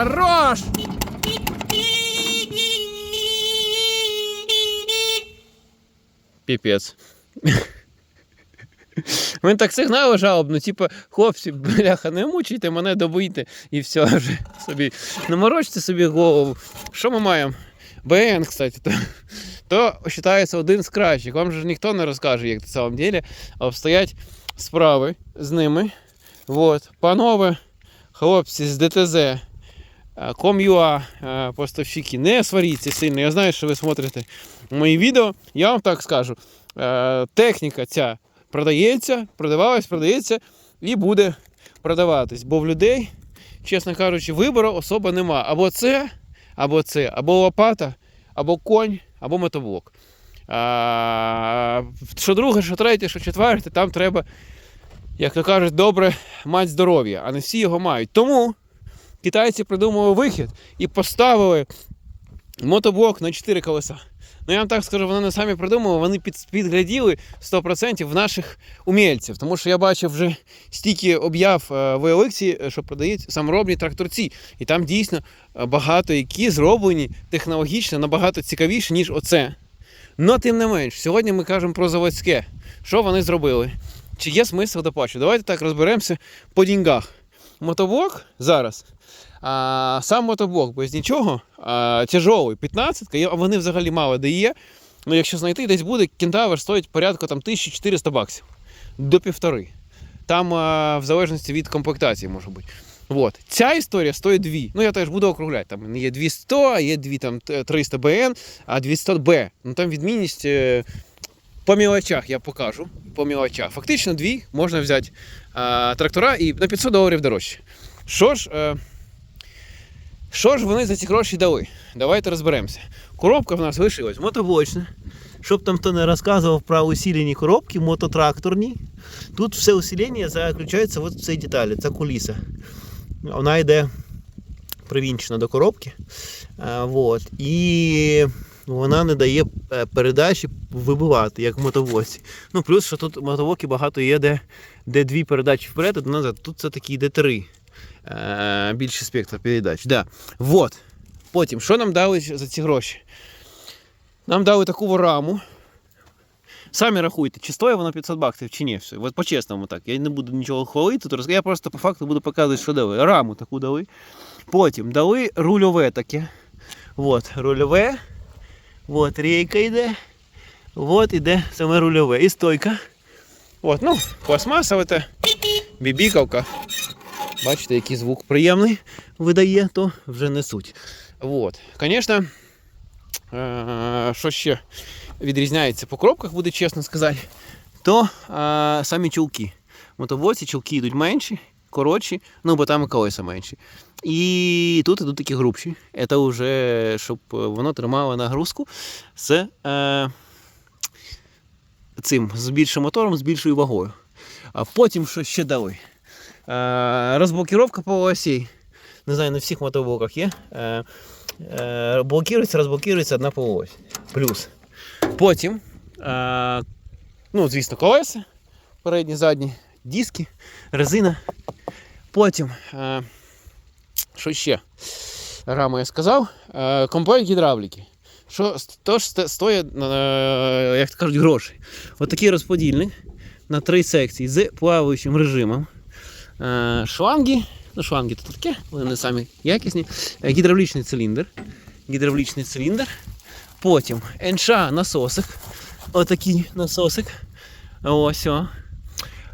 Хорош! Піпець. Він так сигнали жалобно, типу, хлопці, бляха, не мучайте мене, добийте, і все вже собі. Не морочте собі голову. Що ми маємо? БН, кстати, то, то вважається один з кращих. Вам же ніхто не розкаже, як на самом деле обстоять справи з ними. Вот. Панове, хлопці з ДТЗ, Com.ua, е, поставщики, не сваріться сильно. Я знаю, що ви смотрите мої відео. Я вам так скажу. Е, Техніка ця продається, продавалась, продається і буде продаватись. Бо в людей, чесно кажучи, вибору особо нема. Або це, або це, або лопата, або конь, або мотоблок. Що друге, що третє, що четверте, там треба, як то кажуть, добре мати здоров'я, а не всі його мають. Тому китайці придумали вихід і поставили мотоблок на 4 колеса. Ну я вам так скажу, вони не самі придумали, вони під, підгляділи 100% в наших умільців. Тому що я бачив вже стільки об'яв е, в OLX, що продають саморобні тракторці. І там дійсно е, багато які зроблені технологічно набагато цікавіше, ніж оце. Но тим не менш, сьогодні ми кажемо про заводське. Що вони зробили? Чи є смисл допачу? Давайте так розберемося по деньгах. Мотоблок зараз. А, сам мотоблок без нічого, а, тяжовий, 15 а вони взагалі мало де є. Ну, якщо знайти, десь буде, кентавр стоїть порядку там, 1400 баксів до півтори. Там а, в залежності від комплектації може бути. Вот. Ця історія стоїть 2. Ну я теж буду округляти. Там є 200, а є 2 там, 300 БН, а 200 Б. Ну там відмінність е, по мілочах я покажу. По мілочах. Фактично дві можна взяти а, трактора і на 500 доларів дорожче. Що ж, е, що ж вони за ці гроші дали? Давайте розберемося. Коробка в нас лишилась мотоблочна. Щоб там хто не розказував про усилені коробки, мототракторні. Тут все усилення заключається в цій деталі. Це куліса. Вона йде привінчена до коробки. А, вот. І вона не дає е, передачі вибивати, як в мотовозі. Ну, плюс, що тут мотовоки багато є, де, де дві передачі вперед, одна назад. Тут це такі де три. Е, більший спектр передач. Да. Вот. Потім, що нам дали за ці гроші? Нам дали таку раму. Самі рахуйте, чи стоїть воно 500 баксів, чи ні. Все. От по-чесному так. Я не буду нічого хвалити, тут я просто по факту буду показувати, що дали. Раму таку дали. Потім дали рульове таке. От, рульове. От, рейка йде. От іде саме рульове. І стойка. От, ну, пластмасове те. Бібікавка. Бачите, який звук приємний видає, то вже несуть. От. Звісно, е, що ще відрізняється по коробках, буде чесно сказати, то е, самі чулки. В чулки йдуть менші, коротші, ну бо там колеса менші. І тут йдуть такі грубші. Це вже, щоб воно тримало нагрузку з е, цим, з більшим мотором, з більшою вагою. А потім що ще дали? Е, розблокировка по осей. Не знаю, на всіх мотоблоках є. Е, е, блокується, розблокується одна полуось. Плюс. Потім, е, ну, звісно, колеса, передні, задні, диски, резина. Потім, е, що ще? Рама я сказав. Е, комплект гідравліки. Що тож стоїть, е, як кажуть, гроші. Отакий розподільник на три секції з плаваючим режимом. Е, шланги. Ну, шланги тут таке, вони самі якісні. Е, Гідравлічний циліндр. Гідравлічний циліндр. Потім НШ насосик. Отакий насосик. Ось о.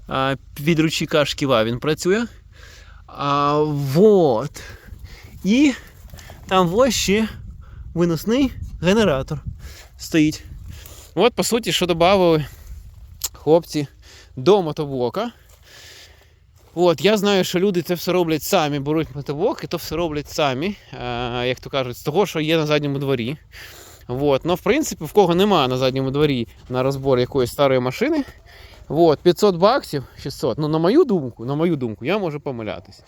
А, від ручника шківа він працює. А, вот. І там ось ще виносний генератор стоїть. От, по суті, що додали хлопці до мотоблока. От, я знаю, що люди це все роблять самі, беруть мотоблок і то все роблять самі, е, як то кажуть, з того, що є на задньому дворі. От. Ну, в принципі, в кого немає на задньому дворі на розбор якоїсь старої машини. От, 500 баксів, 600. Ну, на мою думку, на мою думку, я можу помилятись.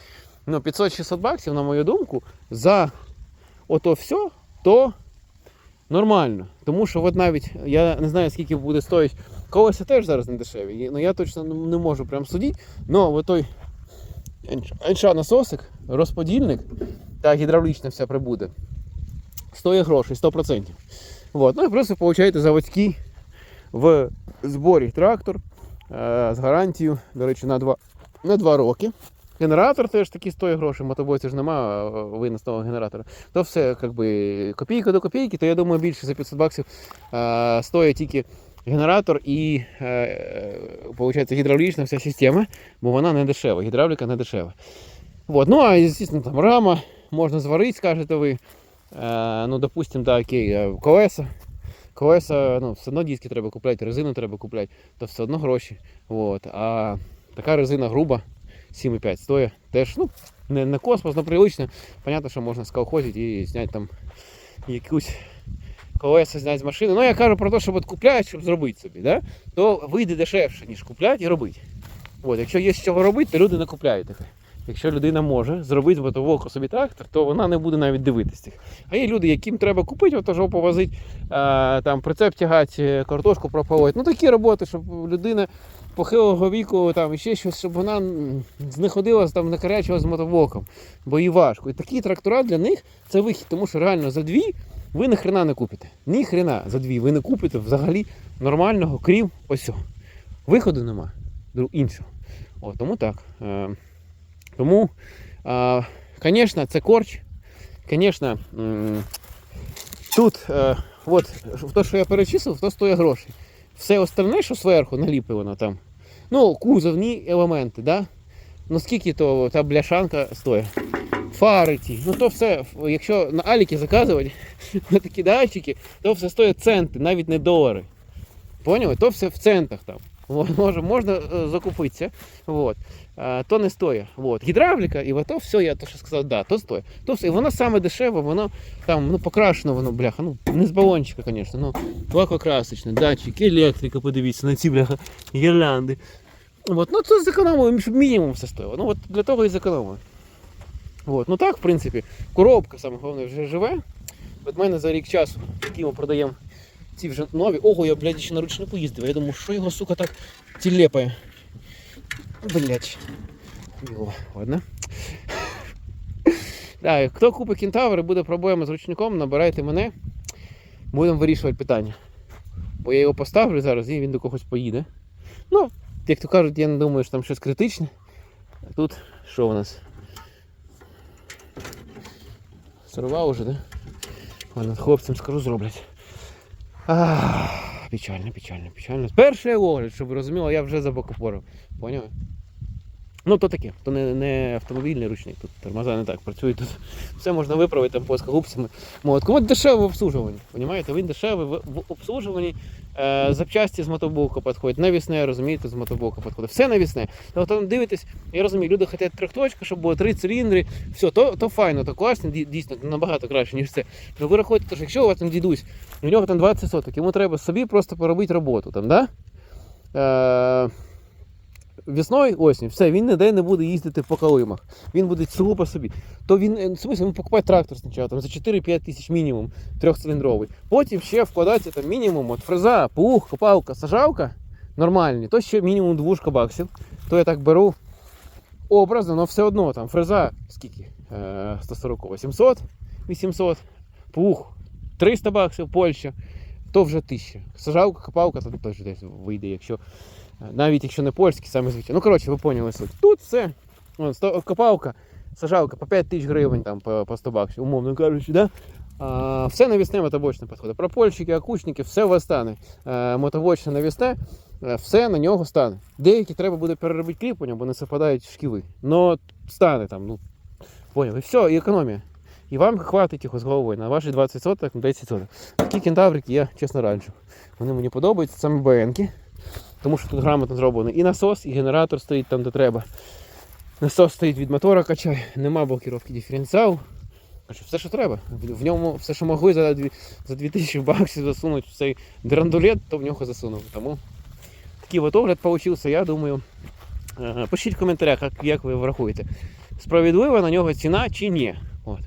Ну, 500-600 баксів, на мою думку, за ото все, то нормально. Тому що от навіть я не знаю, скільки буде стоїть. Колеса теж зараз не дешеві. Ну я точно не можу прям судити. Ну, той НШ насосик розподільник та гідравлічна вся прибуде, стоїть грошей 100%. От. Ну і просто получаєте заводський в зборі трактор з гарантією, до речі, на 2, на 2 роки. Генератор теж такий стоїть грошей, мотобойці ж нема е, виносного генератора. То все як би, копійка до копійки, то я думаю більше за 500 баксів е, стоїть тільки генератор і е, е, виходить, гідравлічна вся система, бо вона не дешева, гідравліка не дешева. Вот. Ну, а звісно, там рама можна зварити, скажете ви. Е, ну, допустим, да, окей, е, колеса. Колеса, ну, все одно диски треба купляти, резину треба купляти, то все одно гроші. Вот. А така резина груба, 7,5 стоїть. Теж, ну, не, не космос, але прилично. Понятно, що можна сколхозити і зняти там якусь колеса зняти з машини. Ну, я кажу про те, щоб от купляти, щоб зробити собі, да? то вийде дешевше, ніж купляти і робити. От, якщо є з чого робити, то люди не купляють таке. Якщо людина може зробити мотоволку собі трактор, то вона не буде навіть дивитися. А є люди, яким треба купити, ото жопу возити, там прицеп тягати, картошку прополоти. Ну такі роботи, щоб людина похилого віку, там ще щось, щоб вона не ходила там не карячила з мотоблоком, бо їй важко. І такі трактора для них це вихід, тому що реально за дві ви ні хрена не купите. Ні хрена за дві ви не купите взагалі нормального, крім ось цього. Виходу нема іншого. О, тому так. Тому, звісно, це корч. Звісно, тут, е, от, то, що я перечислив, то стоїть грошей. Все остальне, що зверху наліплено там. Ну, кузовні елементи, да? Ну скільки то та бляшанка стоїть? Фари ті. Ну то все, якщо на Аліки заказувати на такі датчики, то все стоїть центи, навіть не долари. Поняли? То все в центах там. Можна е, закупитися. От. А, то не стоїть. От. Гідравліка, і то все, я то що сказав, да, то стоїть. То все. І воно саме дешеве, воно там ну, покрашено, воно, бляха. Ну, не з балончика, звісно. Ну, лакокрасочне, датчик, електрика, подивіться на ці бляха, гірлянди. От. Ну, це зекономили, щоб мінімум все стоїло. Ну, от для того і зекономили. От. Ну так, в принципі, коробка саме головне вже живе. От мене за рік часу, який ми продаємо ці вже нові. Ого, я, блядь, ще на ручнику їздив. Я думаю, що його, сука, так тілепає. Блять. Йо, ладно. Так, хто купить кентавр і буде проблема з ручником, набирайте мене. Будемо вирішувати питання. Бо я його поставлю зараз і він до когось поїде. Ну, як то кажуть, я не думаю, що там щось критичне. А тут що у нас? Сорвав уже, да? Ладно, хлопцям скажу, зроблять. Ах, печально, печально, печально. Перший огляд, щоб ви розуміли, я вже забакопорив. Поняли? Ну, то таке, то не, не автомобільний ручник, тут тормоза не так працюють, тут все можна виправити плоскогубцями. Молотком. От дешеве в обслужуванні. Він дешевий в, в обслужуванні. Е, запчасті з мотоблока підходять, навісне, розумієте, з мотоблока підходить. Все навісне. Тобто там дивитесь, я розумію, люди хочуть трьохточка, щоб було три циліндри. Все, то, то файно, то класно, дійсно набагато краще, ніж це. Ну ви рахуєте, що якщо у вас там дідусь, у нього там 20 соток, йому треба собі просто поробити роботу там, да? Е, Весною, осінь, все, він ніде не буде їздити по калимах. Він буде сугубо собі. То він, е, в смысле, він покупає трактор спочатку там, за 4-5 тисяч мінімум, трьохциліндровий. Потім ще вкладається там мінімум от фреза, плуг, копалка, сажалка нормальні, то ще мінімум двушка баксів. То я так беру образно, але все одно там фреза скільки? Е, 140, 700, 800, плуг 300 баксів, Польща, то вже 1000. Сажалка, копалка, то теж десь вийде, якщо навіть якщо не польські, саме звичайно. Ну, коротше, ви поняли суть. Тут все. Вон, сто- копалка, сажалка по 5 тисяч гривень, там, по, по 100 баксів, умовно кажучи, да? А, все навісне мотобочне підходить. Пропольщики, акучники, все у вас стане. А, мотобочне навісне, е, все на нього стане. Деякі треба буде переробити кріплення, бо не совпадають шківи. Но стане там, ну, поняли. Все, і економія. І вам хватить його з на ваші 20 соток, на 10 соток. Такі кентаврики я чесно раджу. Вони мені подобаються, саме БНки. Тому що тут грамотно зроблено і насос, і генератор стоїть там, де треба. Насос стоїть від мотора качає, нема блокіровки диференціалу. Все, що треба. В, ньому все, що могли за, 2000 баксів засунути в цей драндулет, то в нього засунув. Тому такий от огляд получився, я думаю. Пишіть в коментарях, як ви врахуєте. Справедлива на нього ціна чи ні. От.